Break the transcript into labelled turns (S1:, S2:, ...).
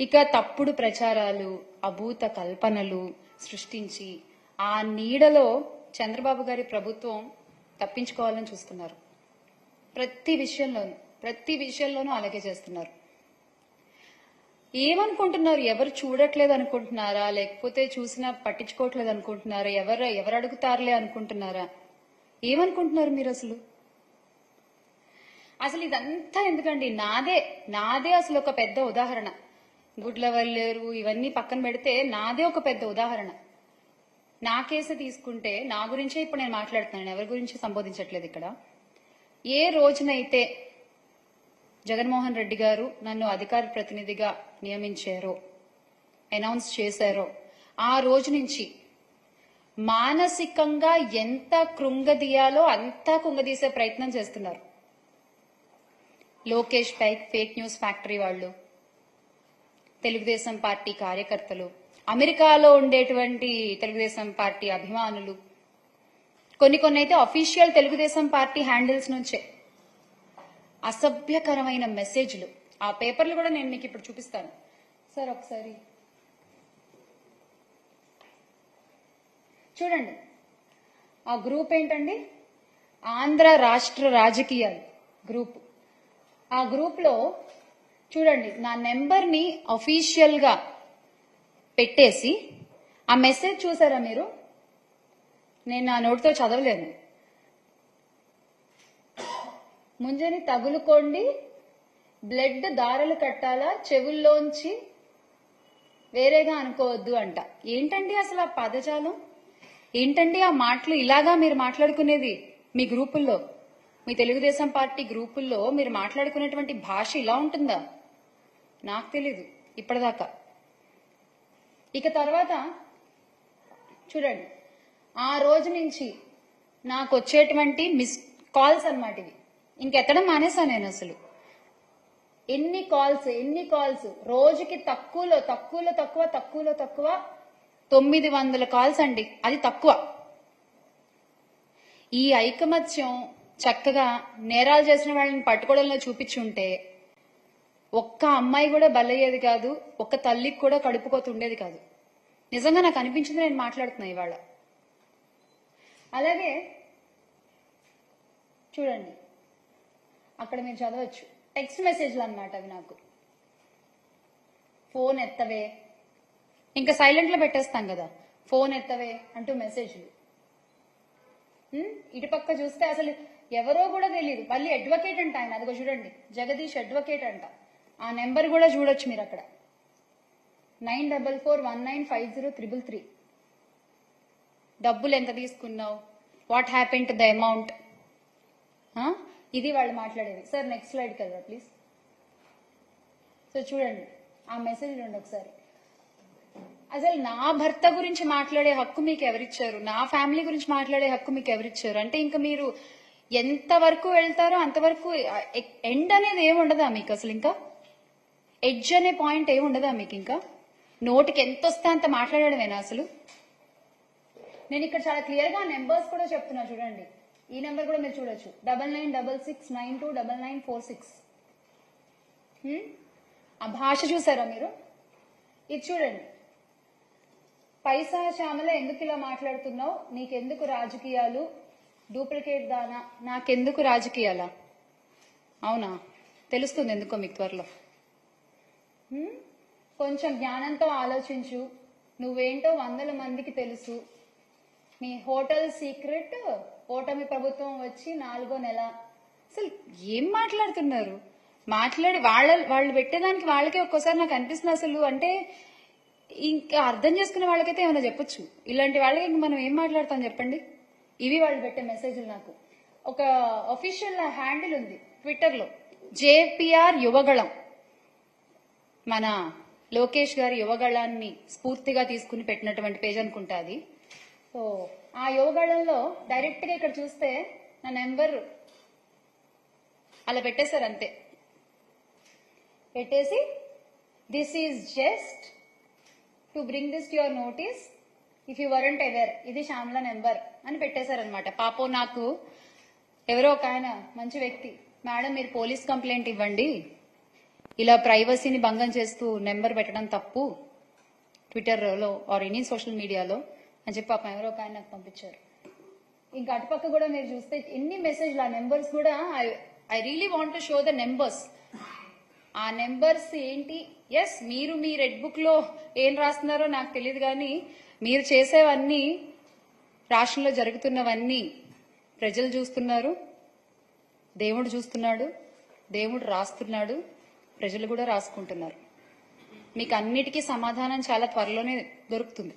S1: ఇక తప్పుడు ప్రచారాలు అభూత కల్పనలు సృష్టించి ఆ నీడలో చంద్రబాబు గారి ప్రభుత్వం తప్పించుకోవాలని చూస్తున్నారు. ప్రతి విషయంలోనూ ప్రతి విషయంలోనూ అలాగే చేస్తున్నారు. ఏమనుకుంటున్నారు? ఎవరు చూడట్లేదు అనుకుంటున్నారా లేకపోతే చూసినా పట్టించుకోవట్లేదు అనుకుంటున్నారా ఎవరు ఎవరు అడుగుతారులే అనుకుంటున్నారా? ఏమనుకుంటున్నారు మీరు అసలు? అసలు ఇదంతా ఎందుకండి? నాదే నాదే అసలు ఒక పెద్ద ఉదాహరణ. గుడ్ల వల్లేరు ఇవన్నీ పక్కన పెడితే నాదే ఒక పెద్ద ఉదాహరణ. నా కేసు తీసుకుంటే నా గురించే ఇప్పుడు నేను మాట్లాడుతున్నాను. ఎవరి గురించి సంబోధించట్లేదు ఇక్కడ? ఏ రోజునైతే జగన్మోహన్ రెడ్డి గారు నన్ను అధికార ప్రతినిధిగా నియమించారో అనౌన్స్ చేశారో ఆ రోజు నుంచి మానసికంగా ఎంత కృంగదీయాలో అంతా కుంగదీసే ప్రయత్నం చేస్తున్నారు. లోకేష్ పై ఫేక్ న్యూస్ ఫ్యాక్టరీ వాళ్ళు. తెలుగుదేశం పార్టీ కార్యకర్తలు అమెరికాలో ఉండేటువంటి తెలుగుదేశం పార్టీ అభిమానులు. కొన్ని కొన్ని అయితే అఫీషియల్ తెలుగుదేశం పార్టీ హ్యాండిల్స్ నుంచే అసభ్యకరమైన మెసేజ్లు ఆ పేపర్లు కూడా నేను మీకు ఇప్పుడు చూపిస్తాను. సార్ ఒకసారి. చూడండి. ఆ గ్రూప్ ఏంటండి? ఆంధ్ర రాష్ట్ర రాజకీయాలు గ్రూప్ ఆ గ్రూప్లో చూడండి నా నెంబర్ని అఫీషియల్గా పెట్టేసి ఆ మెసేజ్ చూసారా మీరు? నేను నా నోటితో చదవలేను. ముంజని తగులుకోండి బ్లడ్ దారలు కట్టాలా చెవుల్లోంచి వేరేగా అనుకోవద్దు అంట. ఏంటండి అసలు ఆ పదజాలం? ఏంటండి ఆ మాటలు ఇలాగా మీరు మాట్లాడుకునేది మీ గ్రూపుల్లో? మీ తెలుగుదేశం పార్టీ గ్రూపుల్లో మీరు మాట్లాడుకునేటువంటి భాష ఇలా ఉంటుందా? నాకు తెలీదు. ఇప్పటిదాకా. ఇక తర్వాత చూడండి. ఆ రోజు నుంచి నాకు వచ్చేటువంటి మిస్ కాల్స్ అనమాట ఇవి. ఇంకెత్తడం మానేసా నేను అసలు. ఎన్ని కాల్స్ ఎన్ని కాల్స్? రోజుకి తక్కువలో తక్కువలో తక్కువ తక్కువలో తక్కువ తొమ్మిది వందల కాల్స్ అండి. అది తక్కువ. ఈ ఐకమత్యం చక్కగా నేరాలు చేసిన వాళ్ళని పట్టుకోవడంలో చూపించుంటే ఒక్క అమ్మాయి కూడా బలయ్యేది కాదు ఒక్క తల్లికి కూడా కడుపుకోతు ఉండేది కాదు. నిజంగా నాకు అనిపించింది నేను మాట్లాడుతున్నా ఇవాళ. అలాగే చూడండి అక్కడ మీరు చదవచ్చు. టెక్స్ట్ మెసేజ్లు అన్నమాట అవి నాకు. ఫోన్ ఎత్తవే. ఇంకా సైలెంట్లో పెట్టేస్తాం కదా. ఫోన్ ఎత్తవే అంటూ మెసేజ్లు. ఇటుపక్క చూస్తే అసలు ఎవరో కూడా తెలియదు మళ్ళీ అడ్వకేట్ అంట ఆయన. అదిగో చూడండి. జగదీష్ అడ్వకేట్ అంట. ఆ నెంబర్ కూడా చూడొచ్చు మీరు అక్కడ nine double four one nine five zero triple three. డబ్బులు ఎంత తీసుకున్నావు? What happen to the amount ఇది వాళ్ళు మాట్లాడేది. సార్ నెక్స్ట్ స్లైడ్కి వెళ్దా ప్లీజ్ సో చూడండి. ఆ మెసేజ్ రెండు ఒకసారి. అసలు నా భర్త గురించి మాట్లాడే హక్కు మీకు ఎవరిచ్చారు? నా ఫ్యామిలీ గురించి మాట్లాడే హక్కు మీకు ఎవరిచ్చారు? అంటే ఇంకా మీరు ఎంత వరకు వెళ్తారో అంతవరకు ఎండ్ అనేది ఏమి ఉండదా మీకు అసలు ఇంకా? ఎడ్జ్ అనే పాయింట్ ఏమి ఉండదా మీకు ఇంకా? నోటికి ఎంత వస్తే అంత మాట్లాడడమేనా అసలు? నేను ఇక్కడ చాలా క్లియర్గా నెంబర్స్ కూడా చెప్తున్నా చూడండి. ఈ నెంబర్ కూడా మీరు చూడొచ్చు. Double nine double six nine two double nine four six ఆ భాష చూసారా మీరు? ఇది చూడండి. పైసా శ్యామల ఎందుకు ఇలా మాట్లాడుతున్నావు? నీకెందుకు రాజకీయాలు? డూప్లికేట్ దానా? నాకెందుకు రాజకీయాల? అవునా? తెలుస్తుంది ఎందుకో మీకు త్వరలో. కొంచెం జ్ఞానంతో ఆలోచించు. నువ్వేంటో వందల మందికి తెలుసు. మీ హోటల్ సీక్రెట్ ఓటమి ప్రభుత్వం వచ్చి నాలుగో నెల. అసలు ఏం మాట్లాడుతున్నారు? మాట్లాడి వాళ్ళ వాళ్ళు పెట్టేదానికి వాళ్ళకే ఒక్కోసారి నాకు అనిపిస్తుంది అసలు. అంటే ఇంకా అర్థం చేసుకునే వాళ్ళకైతే ఏమైనా చెప్పొచ్చు. ఇలాంటి వాళ్ళకి మనం ఏం మాట్లాడతాం చెప్పండి? ఇవి వాళ్ళు పెట్టే మెసేజ్లు నాకు. ఒక అఫీషియల్ హ్యాండిల్ ఉంది ట్విట్టర్లో జేపీఆర్ యువగళం. మన లోకేష్ గారి యువగళాన్ని స్ఫూర్తిగా తీసుకుని పెట్టినటువంటి పేజ్ అనుకుంటా అది. సో ఆ యువగళంలో డైరెక్ట్గా ఇక్కడ చూస్తే నా నెంబర్ అలా పెట్టేశారు అంతే. పెట్టేసి this is just to bring this to your notice if you weren't ever ఇది శ్యామ్ల నెంబర్ అని పెట్టేశారనమాట పాపం నాకు ఎవరో ఒక ఆయన మంచి వ్యక్తి. మేడం మీరు పోలీస్ కంప్లైంట్ ఇవ్వండి. ఇలా ప్రైవసీని భంగం చేస్తూ నెంబర్ పెట్టడం తప్పు ట్విట్టర్లో ఆర్ ఎనీ సోషల్ మీడియాలో అని చెప్పి పాపం ఎవరో ఒక ఆయన నాకు పంపించారు. ఇంకా అటుపక్క కూడా మీరు చూస్తే ఎన్ని మెసేజ్లు ఆ నెంబర్స్ కూడా I really want to show the numbers ఆ నెంబర్స్ ఏంటి? ఎస్ మీరు మీ రెడ్ బుక్లో ఏం రాస్తున్నారో నాకు తెలియదు కానీ మీరు చేసేవన్నీ రాష్ట్రంలో జరుగుతున్నవన్నీ ప్రజలు చూస్తున్నారు దేవుడు చూస్తున్నాడు దేవుడు రాస్తున్నాడు ప్రజలు కూడా రాసుకుంటున్నారు. మీకు అన్నిటికీ సమాధానం చాలా త్వరలోనే దొరుకుతుంది.